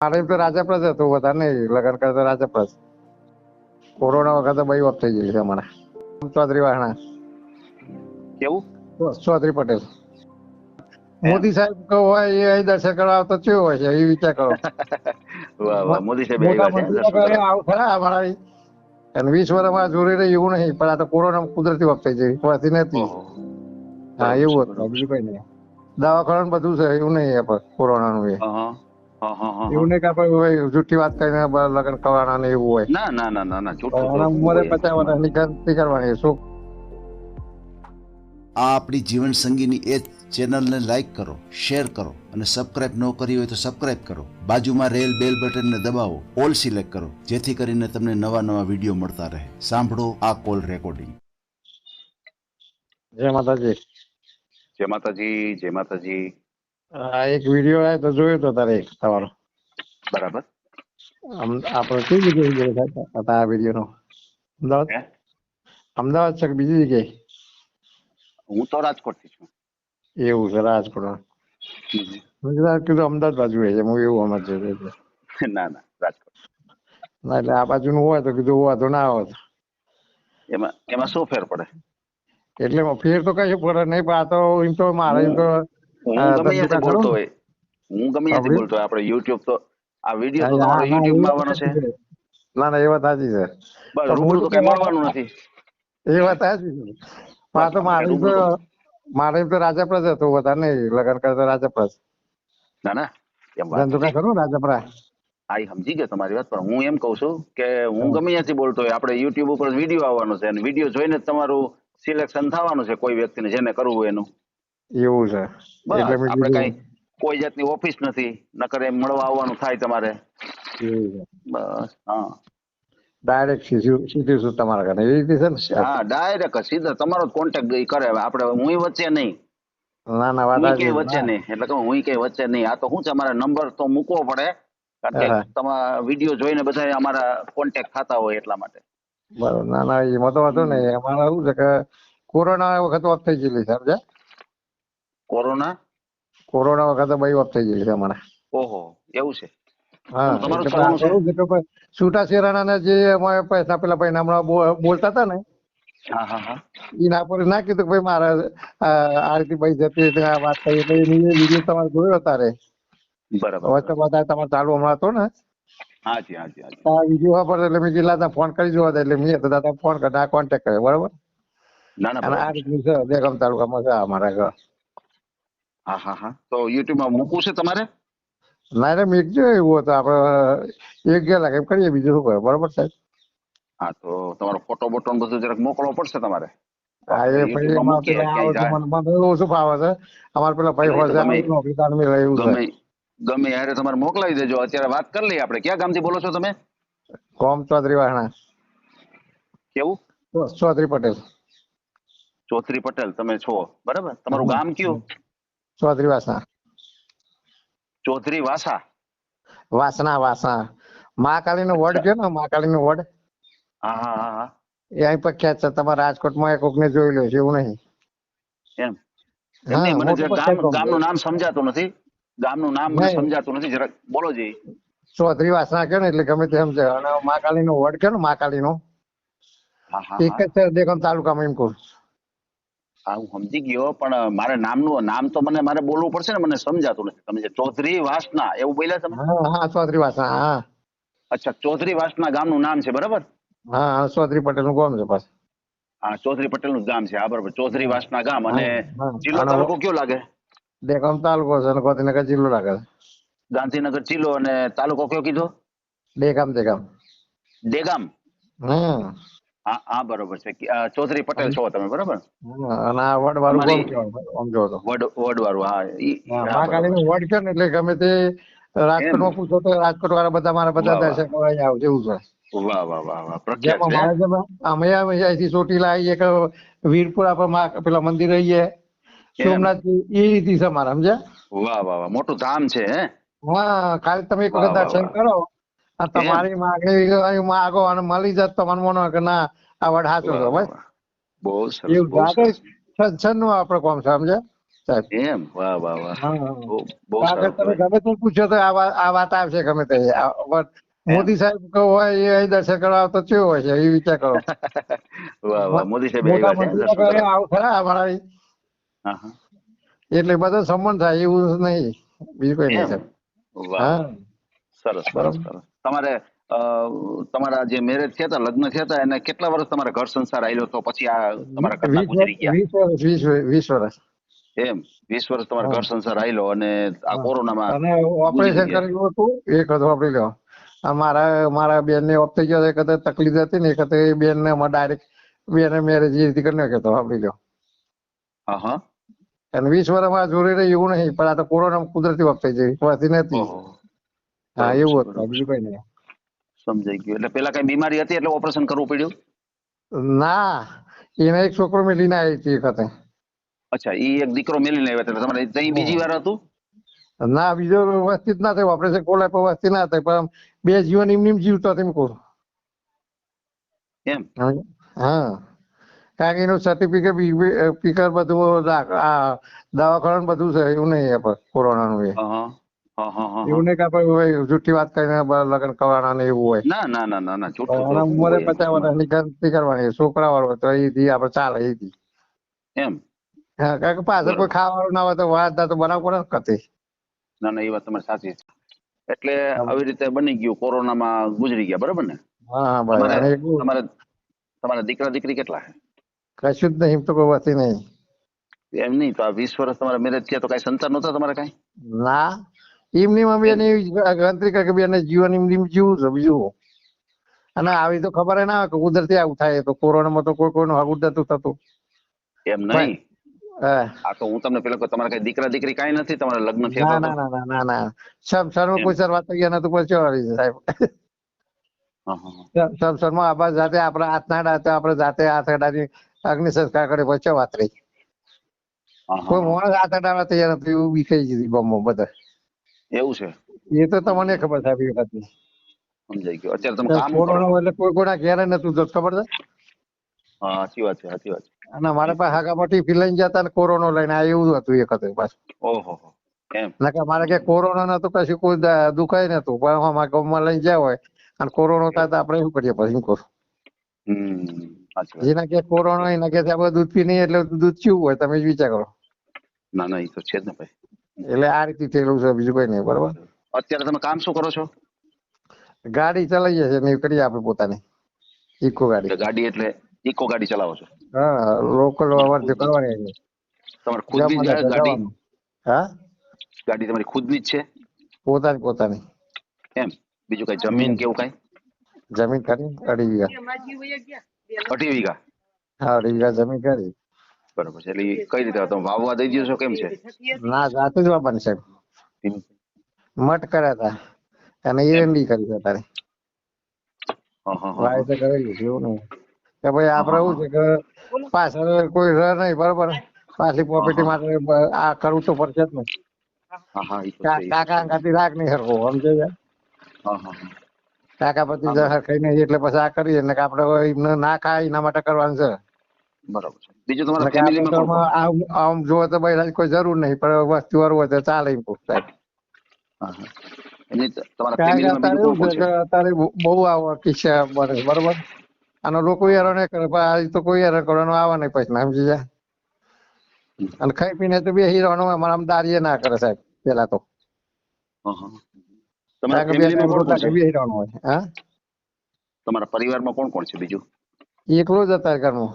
મારે તો રાજપરા જ હતું વધારે નહીં. લગ્ન કરતા રાજપરા જ કોરોના વખતે બહુ ઓફ થઈ છે અમારે. ચૌધરી વાહણા. કેવું? ચૌધરી પટેલ. મોદી સાહેબ કહો હોય એ દર્શન કરવા આવતો ચેવો હોય છે એ વિચાર કરો. મોદી સાહેબ છે. ખરા અમારા. અને વીસ વર્ષમાં જોડી રહી એવું નહીં પણ આ તો કોરોના કુદરતી વખતે ગઈ હોતી નથી. હા એવું હતું. બીજું કઈ નહીં દવાખાનું બધું છે એવું નહીં કોરોનાનું એ. એવું નહીં કે આપણે જૂઠી વાત કરીને લગ્ન કરવાના ને એવું હોય. ના ના ના ના ના ઉંમરે. પચાસ વર્ષની ગણતરી કરવાની શું? આ આપણી જીવન સંગીની એ ચેનલને લાઈક કરો શેર કરો અને સબસ્ક્રાઇબ ન કરી હોય તો સબસ્ક્રાઇબ કરો. બાજુમાં રેલ બેલ બટનને દબાવો ઓલ સિલેક્ટ કરો જેથી કરીને તમને નવા નવા વીડિયો મળતા રહે. સાંભળો આ કોલ રેકોર્ડિંગ. જય માતાજી. જય માતાજી જય માતાજી. આ એક વીડિયો આવ્યો તો જોયો તો તારે એક તમારો બરાબર. આપણે કઈ જગ્યાએ વીડિયો હતા આ વીડિયો નો. અમદાવાદ? અમદાવાદ છે કે બીજી જગ્યાએ? હું તો રાજકોટથી છું. એવું છે રાજકોટ હમ. કીધું કીધું અમદાવાદ બાજુ છે હું એવું સમજ ના ના રાજકોટ. ના એટલે આ બાજુનું હોય તો કીધું હોવા તો ના હોત. એમાં એમાં શું ફેર પડે? એટલે ફેર તો કઈ પડે નહીં પણ આ તો એમ તો મારે એમ તો હું ગમે ત્યાંથી બોલતો હોય. હું ગમે ત્યાંથી બોલતો હોય. આપણે યુટ્યુબ તો આ વીડિયો તો તમારો હા, યુટ્યુબમાં આવવાનો છે. ના ના એ વાત સાચી છે. બસ રૂબરૂ તો કઈ મળવાનું નથી. એ વાત સાચી છે. આ તો મારે તો મારે તો રાજપરા જ હતું વધારે નહીં લગ્ન કરતા રાજપરા જ. ના ના એમ વાત ધંધો ખરું રાજાપ્રા આ ઈ સમજી ગયો તમારી વાત પણ હું એમ કઉ છું કે હું ગમે ત્યાંથી બોલતો હોય. આપણે યુટ્યુબ ઉપર વીડિયો આવવાનો છે અને વીડિયો જોઈને જ તમારું સિલેક્શન થવાનું છે કોઈ વ્યક્તિને જેને કરવું હોય એનું. એવું છે. એટલે મેં આપણે કઈ કીધું કોઈ જાતની ઓફિસ નથી નકર એમ મળવા આવવાનું થાય તમારે. એવું છે. બસ હા. ડાયરેક્ટ સીધું સીધું તમારા ઘરે? એવી રીતે છે ને હા ડાયરેક્ટ સીધા તમારો કોન્ટેક્ટ કરે. આપણે હું વચ્ચે નહીં. ના ના વાત હું કઈ વચ્ચે નહીં. એટલે કહું હું કઈ વચ્ચે નહીં. આ તો શું છે અમારા નંબર તો મૂકવો પડે. કારણ કે તમારા વીડિયો જોઈને બધા અમારા કોન્ટેક્ટ થતા હોય એટલા માટે. બરોબર. ના ના એમાં તો વાંધો નહીં. અમારે શું છે કે કોરોના વખત વાત થઈ ગયેલી સમજ્યા? કોરોના? કોરોના વખતે બહુ ઓફ થઈ ગયેલી અમારે. ઓહો એવું છે. હા ભાઈ જે અમારે પૈસા પેલા ભાઈ હમણાં બોલતા હતા ને એના પર ના કીધું કે ભાઈ મારે આ આ ભાઈ જતી વાત થઈ એટલે વીડિયો તમારે જોયો તારે બરાબર. વચ્ચે બધા તમારે ચાલુ હમણાં હતો ને. હાજી હાજી હાજી. વીડિયો પર એટલે મેં જિલ્લા ફોન કરી જોવા એટલે મેં તો દાદા ફોન કરતા કોન્ટેક્ટ કર્યો બરાબર? ના ના આ. રીતનું છે દેગામ તાલુકામાં છે અમારા ઘર. હા હા હા. તો યુટ્યુબમાં મૂકવું છે તમારે? ના એટલે મેં જો એવું હતું આપણે એક ગયા લાગે એમ કરીએ બીજું શું કરે? બરાબર સાહેબ? હા તો તમારો ફોટો બોટો ને બધું જરાક મોકલવો પડશે તમારે? હા એ YouTube એમાં પેલા આવે ક્યાંય છે મને મને ઓછું ફાવે છે અમારે પેલા ભાઈ હોય છે તમે- આવે નોકરી તારમી રહે એવું છે ગમે ગમે યારે તમારે મોકલાવી દેજો અત્યારે વાત કરી લઈએ આપણે. ક્યાં ગામથી બોલો છો તમે? કોમ ચૌધરી વાહણા કેવું? ચૌધરી પટેલ. ચોત્રી પટેલ તમે છો. બરાબર? તમારું ગામ કયું? ચૌધરી વાસણા ચૌધરી વાસા વાસણા વાસણા મહાકાળી નો વડ છે ને મહાકાળી નો વડ એ અહીં પ્રખ્યાત છે તમારા રાજકોટમાં એક કોકને જોયેલો છે એવું નહીં. એમ? મને ગામનું નામ સમજાતું નથી. ગામનું નામ મને સમજાતું નથી જરાક બોલો જી ચૌધરી વાસણા કે ને એટલે ગમે તે સમજે. અને મહાકાળી નો વડ કે ને મહાકાળી નો એક જ છે દેખમ તાલુકામાં એમ કહું હા હું સમજી ગયો પણ મારે નામનું નામ તો મને મારે બોલવું પડશે ને મને સમજાતું નથી. તમે જે ચૌધરી વાસના એવું બોલ્યા તમે? હા હા ચૌધરી વાસના હા. અચ્છા ચૌધરી વાસના ગામનું નામ છે બરાબર? હા હા ચૌધરી પટેલનું ગામ છે પાછું. હા ચૌધરી પટેલનું ગામ છે હા બરાબર. ચૌધરી વાસના ગામ અને. જિલ્લો તાલુકો કયો લાગે? દેખમ તાલુકો છે અને ગોધીનગર જિલ્લો લાગે ગાંધીનગર જિલ્લો અને તાલુકો કયો કીધો? દેગામ દેગામ. દેગામ. હમ. હા હા બરોબર છે. ચૌધરી પટેલ છો તમે બરાબર? અને આ વડ વાળું ગામ કહેવાય આમ જો તો. વડ વડવાળું હા હા, મહાકાળી બરોબર. વડ છે ને એટલે ગમે તે રાજકોટમાં પૂછો તો રાજકોટ વાળા બધા મારા બધા વાહ, વાહ. અહીંયા આવશે એવું છે વાહ વાહ વાહ વાહ પ્રખ્યાત છે. અમે ચોટીલા આવીએ કે વીરપુરા આપણે પેલા મંદિર રહીએ. સોમનાથ એ રીતે છે મારા સમજ્યા? વાહ વાહ વાહ મોટું ધામ છે હે? ખાલી તમે એક વખત દર્શન કરો. તમારી માગણી માગો અને મળી જાય તો તમને મનો કે ના આ વડ સાચો સમજ. બહુ સરસ સરસ. નું આપણે કોમ છે સમજ્યા? એમ? વાહ વાહ વાહ. તમે ગમે તે પૂછો તો આ વાત આવશે ગમે તે. મોદી સાહેબ કહો હોય એ દર્શન કરવા આવતો કેવો હોય છે એ વિચાર કરો. વાહ વાહ મોદી સાહેબ આવું ખરા અમારા. એટલે બધો સંબંધ થાય એવું નહીં. બીજું કઈ નહીં સાહેબ. વાહ સરસ સરસ સરસ. તમારે તમારા જે મેરેજ થયા હતા લગ્ન થયા હતા એને કેટલા વર્ષ તમારા ઘર સંસાર આવ્યો હતો? પછી આ તમારા ઘરના ગુજરી ગયા? વીસ વર્ષ વર્ષ વર્ષ. એમ? વીસ વર્ષ તમારા ઘર સંસાર આયલો અને આ કોરોનામાં ઓપરેશન. કરેલું હતું એક હતું વાપરી લો મારા મારા બેન ને ઓફ થઈ ગયો એક વખતે તકલીફ હતી ને એક વખતે એ બેન ને ડાયરેક્ટ બેન મેરેજ એ રીતે કરી નાખ્યો હતો લો હા હા. અને વીસ વર્ષમાં જોડે રહી એવું નહીં પણ આ તો કોરોના કુદરતી વખતે ગઈ હોતી નથી. હા એવું હતું બીજું કઈ નહીં સમજાઈ ગયું. એટલે પેલા કઈ બીમારી હતી એટલે ઓપરેશન કરવું પડ્યું? ના એને એક છોકરો મેલીને આવી હતી વખતે. અચ્છા એ એક દીકરો મેલીને આવ્યા હતા તમારે ત્યાં બીજી વાર હતું? ના બીજો વસ્તી જ ના થયો ઓપરેશન કોલાય પર વસ્તી ના થાય પણ બે જીવન એમની એમ જીવતો તેમ કહું. એમ? હા કારણ કે એનું સર્ટિફિકેટ પીકર બધું આ દવાખાનું બધું છે એવું નહીં આપણે કોરોનાનું એ. એવું નહીં કે આપણે હોય વાત કરીને લગ્ન કરવાના ને એવું હોય. ના ના ના ના ના જૂઠું ઉંમરે પચાસ? વર્ષની ગણતરી કરવાની. છોકરા વાળો તો એ દી આપણે ચાલે એ દી. એમ? હા કારણ કે પાછળ કોઈ ખાવાનું ના હોય તો વાત તો બનાવ કોને કરતી ના ના એ વાત તમારી સાચી છે. એટલે આવી રીતે બની ગયું કોરોનામાં ગુજરી ગયા બરાબર ને? હા તમારે તમારા દીકરા દીકરી કેટલા છે? કશું જ નહીં તો કોઈ વસ્તી નહીં. એમ નહીં તો આ વીસ વર્ષ તમારા મેરેજ થયા તો કઈ સંતાન નહોતા તમારે કઈ? ના. એમની મમ્મી એની ગણતરી કરે કે બે એને જીવન એમની જીવું છે બીજું અને આવી તો ખબર ના હોય કે કુદરતી આવું થાય તો કોરોનામાં તો કોઈ કોઈનું જ નતું થતું. એમ નહીં? આ તો હું તમને પેલા તમારા કઈ દીકરા દીકરી કઈ નથી તમારા લગ્ન થયા ના ના ના ના ના. સબ સરમાં કોઈ સર વાત થઈ ગયા નતું પછી આવી સાહેબ. સબ સરમાં આપણે જાતે આપણા હાથના ડાતે આપણે જાતે હાથની અગ્નિ સંસ્કાર કરે પછી વાત રહી. કોઈ. માણસ તૈયાર નથી એવું વિખાઈ ગયું બમ્બો બધા. એવું છે? એ તો તમને ખબર સાહેબ એ વાત સમજાઈ ગયું. અત્યારે તમે કામ કરો. કોરોના એટલે કોઈ કોઈના ઘેર નતું જતું ખબર છે? હા સાચી વાત છે સાચી વાત છે. અને મારા પાસે હાગામાં ટિફિન લઈને જતા ને કોરોનો લઈને આ એવું હતું એક હતું પાછું. ઓહો. એમ મારે કે કોરોના નતું કશું કોઈ દુખાય નતું. પણ અમારા ગામમાં લઈને જાય હોય અને કોરોના થાય તો આપણે શું કરીએ? પછી શું કરું? હમ જેના કે કોરોના એના કે આપણે દૂધ પી નહીં એટલે દૂધ ચીવું હોય તમે જ વિચાર કરો. ના ના એ તો છે જ ને ભાઈ. એટલે આ રીતે થયેલું છે બીજું કઈ નહીં બરોબર? અત્યારે તમે કામ શું કરો છો? ગાડી ચલાવીએ છીએ ને એ કરીએ આપણે પોતાની. ઇકો ગાડી. ગાડી એટલે ઇકો ગાડી ચલાવો છો? હા લોકલ અવર જે કરવાની છે. તમારે ખુદની જ ગાડી? હા? ગાડી તમારી ખુદની જ છે? પોતાની પોતાની. એમ? બીજું કઈ જમીન કેવું કઈ? જમીન કરી અઢી વીઘા. અઢી વીઘા? હા અઢી વીઘા જમીન કરી. બરોબર છે. એટલે કઈ રીતે તમે વાવવા? દઈ દો છો કેમ છે? ના જાતે જ વાપરવાની સાહેબ. મઠ કર્યા હતા. અને એરંડી કરી હતા તારે વાય તો કરેલી છે એવું નહીં. કે ભાઈ આપડે એવું છે કે પાછળ કોઈ રહ નહીં બરોબર? પાછી પ્રોપર્ટી માટે આ કરવું તો પડશે જ ને હા હા ઈ તો કા- છે ઈ તો કાકા છે. રાખ નહીં હરવો સમજે છે? કાકા પતિ જહર ખાઈ નહીં એટલે પછી આ કરીએ એટલે કે આપડે ના ખાય એના માટે કરવાનું છે. બરાબર છે. બીજું તમારા ફેમિલીમાં આમ આમ જોવે તો ભાઈ કોઈ જરૂર નહીં પણ વસ્તુ હોય તો ચાલે એમ કોક સાહેબ. બહુ- આવો કિસ્સા બને બરોબર? અને લોકો હેરાન કરે પણ આ તો કોઈ હેરાન કરવાનો આવે નહીં પછી સમજી જાય અને ખાઈ પીને તો બે હીરોનો અમારા આમ દારીએ ના કરે સાહેબ પેલા તો. તમારા પરિવારમાં કોણ કોણ છે બીજું? એકલો જ અત્યારે ઘરમાં.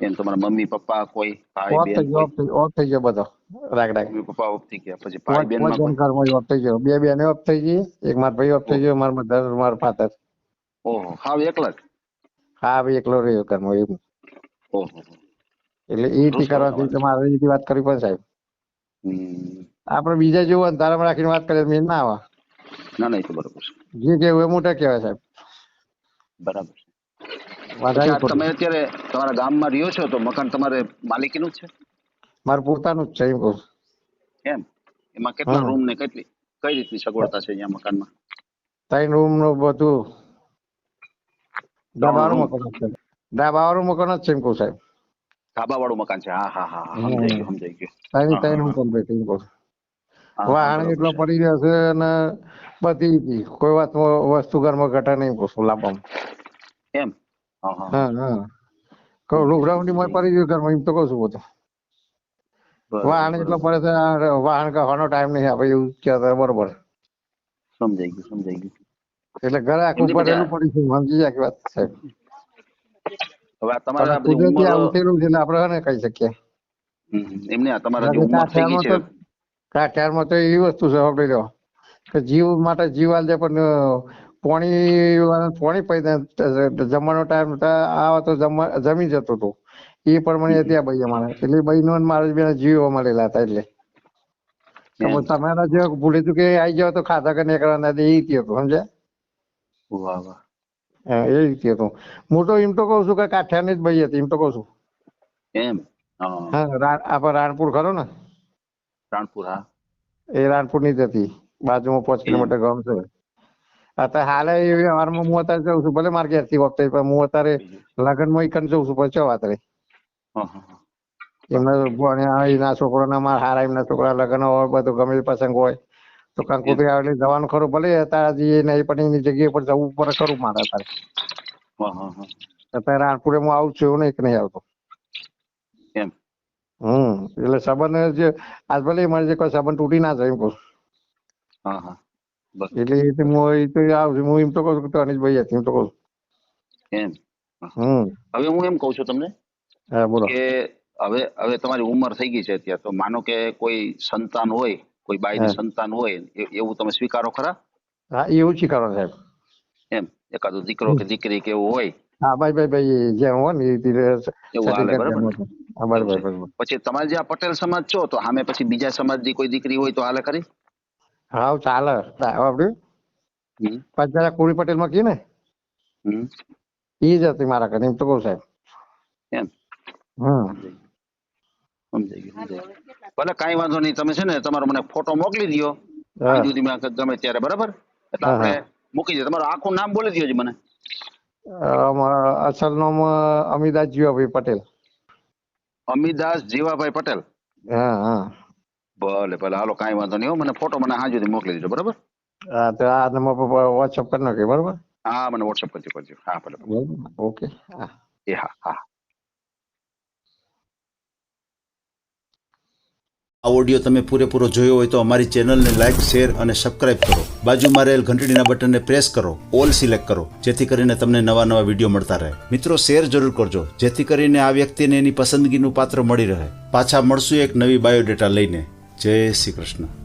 એમ તમારા મમ્મી પપ્પા કોઈ ભાઈ ઓફ થઈ બેન ગયો થઈ- ગયો બધો. રાગ રાગ મમ્મી પપ્પા ઓફ થઈ ગયા. પછી ભાઈ બેનમાં કોઈ. ઘરમાં ઓફ થઈ ગયો. બે બેને ઓફ થઈ ગઈ. એક મારો ભાઈ ઓફ થઈ ગયો માર મધર મારા ફાધર ઓહો હાવ એકલા હા ભાઈ એકલો રહ્યો ઘરમાં એમ. ઓહો. એટલે એ થી કરવાથી તમારે એ વાત કરવી પડે સાહેબ. આપણે બીજા જેવું અંધારામાં રાખીને વાત કરીએ ના આવે. ના ના એ તો બરોબર છે. જે કેવું એ મોટા કહેવાય સાહેબ. બરાબર. તમે અત્યારે તમારા ગામમાં રહ્યો છો તો મકાન તમારે માલિકીનું છે? મારું પોતાનું જ છે એમ કહું એમ? એમાં કેટલા રૂમ ને કેટલી કઈ રીતની સગવડતા છે અહીંયા મકાનમાં? ત્રણ રૂમનું બધું. ડાબાવાળું મકાન છે. ડાબાવાળું મકાન જ છે એમ કહું સાહેબ. ધાબા વાળું મકાન છે? હા હા હા સમજાઈ ગયું સમજાઈ ગયું. ત્રણ ત્રણ રૂમ કમ્પ્લીટ એમ કહું વાહણ એટલો પડી રહ્યો છે અને બધી કોઈ વાત વસ્તુ ઘરમાં ઘટે નહીં લાભ એમ? હા હા. કહું લુગડાઉંની મોય પડી ગયું ઘરમાં એમ તો કહું છું બધું વાહન એટલો પડે છે વાહન કહેવાનો ટાઈમ નહીં આપણે એવું કહેતા બરોબર. સમજાઈ ગયું સમજાઈ ગયું. એટલે ઘરે આખું પડેલું પડી છે સમજી જાય કે વાત સાહેબ હવે તમારે આ પણ બધી કુદરતી આવું થયેલું છે એટલે આપણે હને કહી શકીએ. એમને તમારા જે ઉંમર થઈ ગઈ છે. તો કાઠિયારમાં તો એવી વસ્તુ છે લ્યો કે જીવ માટે જીવ આલ દે પણ પોણી પોણી પૈસા જમવાનો ટાઈમ આ તો જમી જતો હતો. એ પ્રમાણે ત્યાં ભાઈ અમારે એટલે ભાઈ નો મારા બે જીવો મળેલા હતા એટલે. તમારા જે ભૂલી તું કે આવી જાવ તો ખાધા કે નીકળવાના એ રીતે હતું સમજ્યા? વાહ વાહ. હા, એ રીતે હતું. હું તો એમ તો કઉ છું કે કાઠિયાની જ ભાઈ હતી એમ તો કઉ છું. એમ? હા. હા આપણે રાણપુર ખરો ને? રાણપુર હા. એ રાણપુરની જ હતી. બાજુમાં પાંચ કિલોમીટર ગામ છે. અત્યારે હાલે એ વ્યવહારમાં હું અત્યારે જઉં છું ભલે મારે ઘેરથી વખતે પણ હું અત્યારે લગ્નમાં ઈકન જઉં છું પછી વાત રહી. એમના એના છોકરાના મારા હારા એમના છોકરા લગ્ન હોય બધું ગમે પ્રસંગ હોય તો કંકોત્રી આવે એટલે જવાનું ખરું ભલે અત્યારે જઈએ નહીં પણ એની જગ્યાએ પર જવું પડે ખરું મારે અત્યારે. અત્યારે રાણપુરે હું આવું છું એવું નહીં કે નહીં આવતો. એમ. હમ એટલે સંબંધ જે આજ ભલે મારે જે કોઈ સંબંધ તૂટી ના જાય એમ કહું હા હા. એટલે એ તો હું તો આવું હું એમ તો કહું છું અનિશભાઈ એમ તો કહું. એમ? હવે હું એમ કઉ છું તમને હા બોલો. કે હવે હવે તમારી ઉંમર થઈ ગઈ છે અત્યારે. તો માનો કે કોઈ સંતાન હોય કોઈ બાઈની હા. સંતાન હોય એવું તમે સ્વીકારો ખરા? હા એવું સ્વીકારો સાહેબ. એમ? એકાદો દીકરો કે દીકરી કે એવું હોય? હા ભાઈ ભાઈ ભાઈ જે હોય ને બરાબર ને? પછી તમારે જે આ પટેલ સમાજ છો તો સામે પછી બીજા સમાજની કોઈ દીકરી હોય તો હાલે ખરી? હા ચાલે. હમ, પંચાયત કુરી પટેલમાં કી ને એ જ હતી મારા ઘરે એમ તો કહું સાહેબ. એમ? હમ સમજાઈ ગયું ભલે કઈ વાંધો નહીં તમે છે ને તમારો મને ફોટો મોકલી દો ગમે ત્યારે બરાબર? એટલે આપણે મૂકી દઈએ તમારું આખું નામ બોલી દો મને. અસલ નામ અમિદાસ જીવાભાઈ પટેલ. અમિદાસ જીવાભાઈ પટેલ? હા હા. ભલે ભલે. હાલો કાંઈ વાંધો નહીં હો. મને ફોટો મને હાંજ સુધી મોકલી દીધો બરાબર? હા તો આ નંબર પર વોટ્સઅપ કરી નાખે બરાબર? હા મને વોટ્સઅપ કરજો કરજો. હા ભલે ઓકે હા. એ હા હા. આ ઓડિયો તમે પૂરેપૂરો જોયો હોય તો અમારી ચેનલને લાઇક શેર અને સબસ્ક્રાઇબ કરો. બાજુમાં રહેલ ઘંટડીના બટનને પ્રેસ કરો ઓલ સિલેક્ટ કરો જેથી કરીને તમને નવા નવા વીડિયો મળતા રહે. મિત્રો શેર જરૂર કરજો જેથી કરીને આ વ્યક્તિને એની પસંદગીનું પાત્ર મળી રહે. પાછા મળશું એક નવી બાયોડેટા લઈને. જય શ્રી કૃષ્ણ.